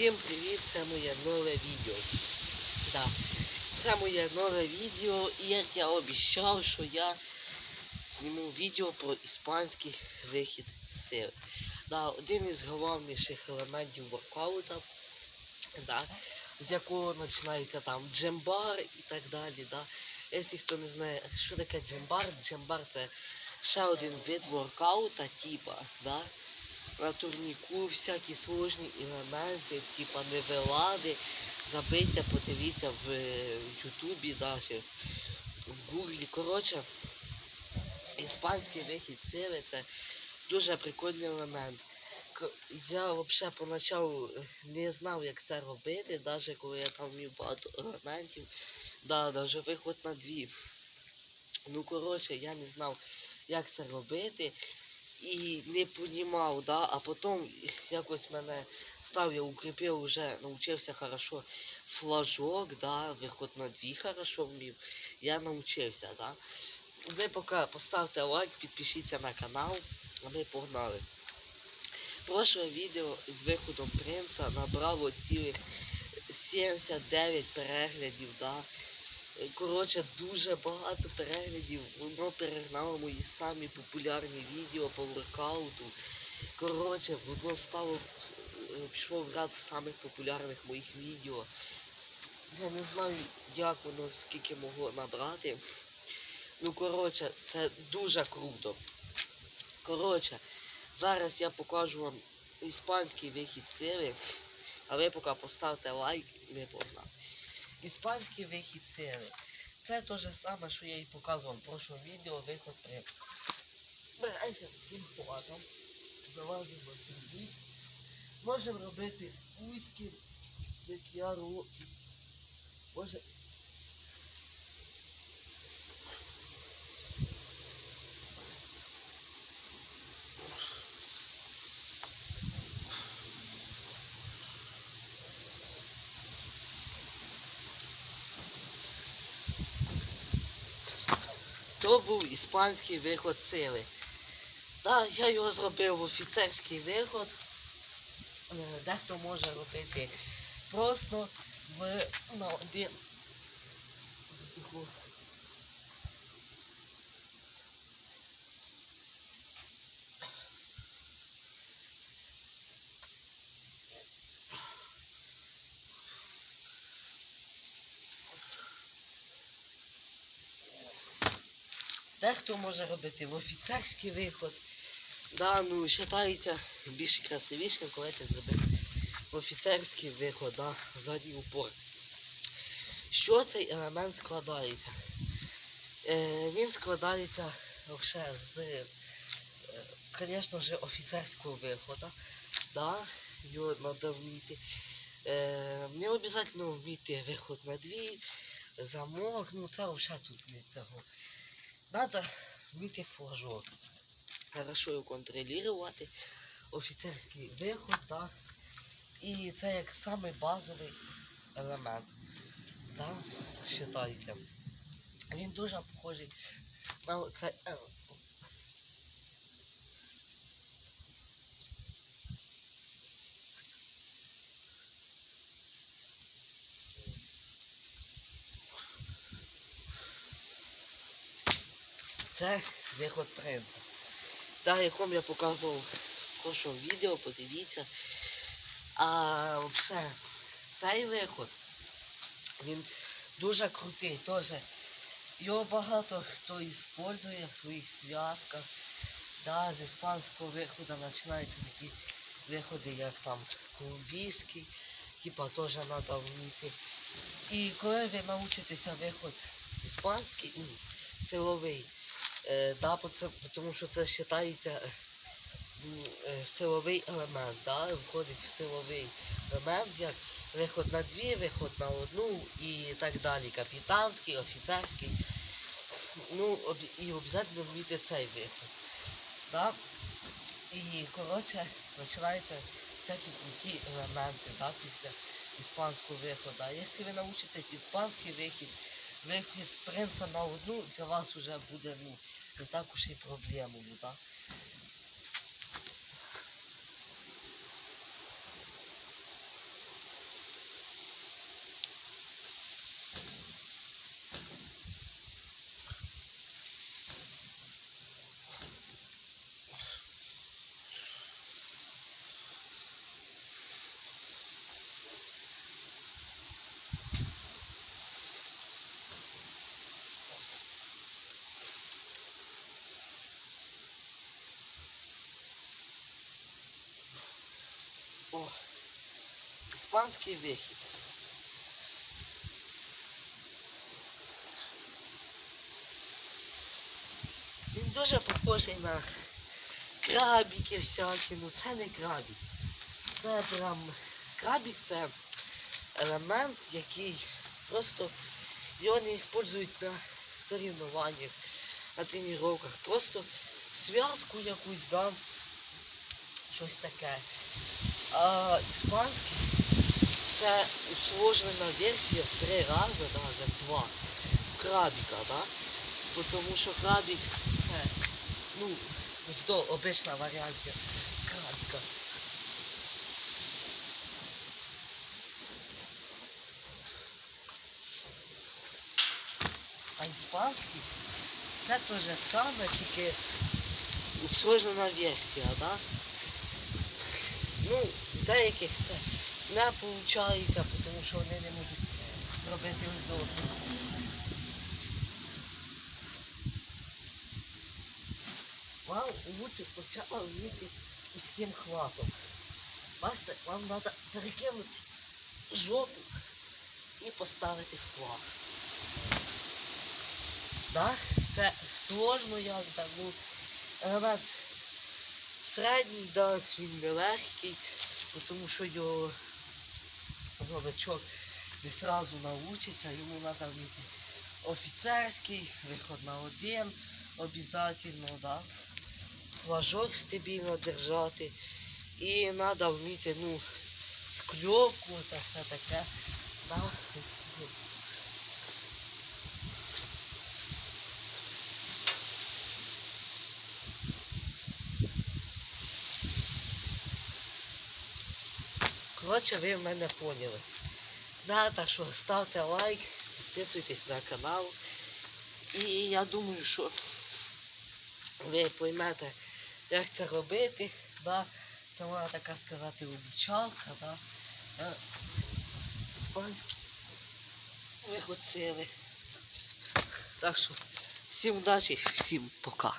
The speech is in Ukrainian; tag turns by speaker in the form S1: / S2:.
S1: Всім привіт! Це моє нове відео. Да. Це моє нове відео, і як я обіцяв, що я зніму відео про іспанський вихід сил. Да, один із головніших елементів воркаута, да, з якого починається там джембар і так далі. Да. Якщо хто не знає, що таке джембар, джембар це ще один вид воркаута, типа, да, на турніку всякі сложні елементи, типа невелади. Забийте, подивіться в е, Ютубі, навіть в Гуглі. Коротше, іспанський вихід сили це дуже прикольний елемент. Я взагалі поначалу е, не знав, як це робити, навіть коли я там вмів багато елементів, да, навіть виход на дві. Ну, коротше, я не знав, як це робити і не понімав, да, а потім якось мене став, я укріпив, вже навчився хорошо флажок, да, виход на дві хорошо вмів, я навчився, да. Ви поки поставте лайк, підпишіться на канал, а ми погнали. Прошле відео з виходом принца набрало цілих 79 переглядів, да. Е, Коротше, дуже багато переглядів. Воно перегнало мої самі популярні відео по воркауту. Коротше, воно стало е, пішло в ряд самих популярних моїх відео. Я не знаю, як воно скільки могло набрати. Ну, коротше, це дуже круто. Коротше, зараз я покажу вам іспанський вихід сили, а ви поки поставте лайк ми погнали. Іспанський вихід сили. Це те ж саме, що я і показував в прошлому відео виход принца. Береться кінхватом, залазимо сюди. Можемо робити узькі, як я роблю. Може. То був іспанський виход сили. Та я його зробив в офіцерський виход. Е, Дехто може робити просто в на один. Дехто може робити в офіцерський виход. Да, ну, вважається більш красивіше, коли ти зробив в офіцерський виход, да, задній упор. Що цей елемент складається? Е, він складається вже з, е, звісно ж, офіцерського виходу. Да, його треба вміти. Е, не обов'язково вміти виход на дві, замок, ну це взагалі тут не цього. Надо вміти флажок. Хорошо його контролювати. Офіцерський виход, так. І це як самий базовий елемент. Так, вважається. Він дуже похожий на цей елемент. Це виход принца. Так, якому я показував в прошлому відео, подивіться. А взагалі, цей виход, він дуже крутий. Теж його багато хто використовує в своїх зв'язках. Да, з іспанського виходу починаються такі виходи, як там колумбійський, типа теж треба вміти. І коли ви навчитеся виход іспанський, ну, силовий, Е, да, тому що це вважається силовий елемент, да, входить в силовий елемент, як виход на дві, виход на одну і так далі. Капітанський, офіцерський. Ну, об- і обов'язково вміти цей виход. Да? І коротше починаються всякі круті елементи да, після іспанського виходу. Якщо ви навчитесь іспанський вихід, вихід принца на одну, для вас вже буде ну, не так уж і проблемою, да? О, іспанський вихід. Він дуже похожий на крабики всякі, ну це не крабик. Це прям крабик це елемент, який просто його не використовують на соревнованнях, на тренуваннях. Просто зв'язку якусь, да, щось таке. А іспанський це усложнена версія в три рази, навіть в два. Крабіка, да? Тому що крабік це, ну, то обична варіація крабіка. А іспанський це те же саме, тільки усложнена версія, да? Ну, деяких це не виходить, тому що вони не можуть зробити узор. Вам лучше спочатку вміти узким хватом. Бачите, вам треба перекинути жопу і поставити флаг. Да? Це сложно як так, ну, елемент середній, да, він нелегкий, тому що його новичок не сразу навчиться, йому треба вміти офіцерський, виход на один, обов'язково, да. флажок стабільно держати. І треба вміти, ну, скльовку, це все таке. Да. Коротше, ви мене поняли. Да, так що ставте лайк, підписуйтесь на канал. І я думаю, що ви поймете, як це робити. Да? Це вона така сказати обучалка, да? Е, іспанський. Так що всім удачі, всім пока.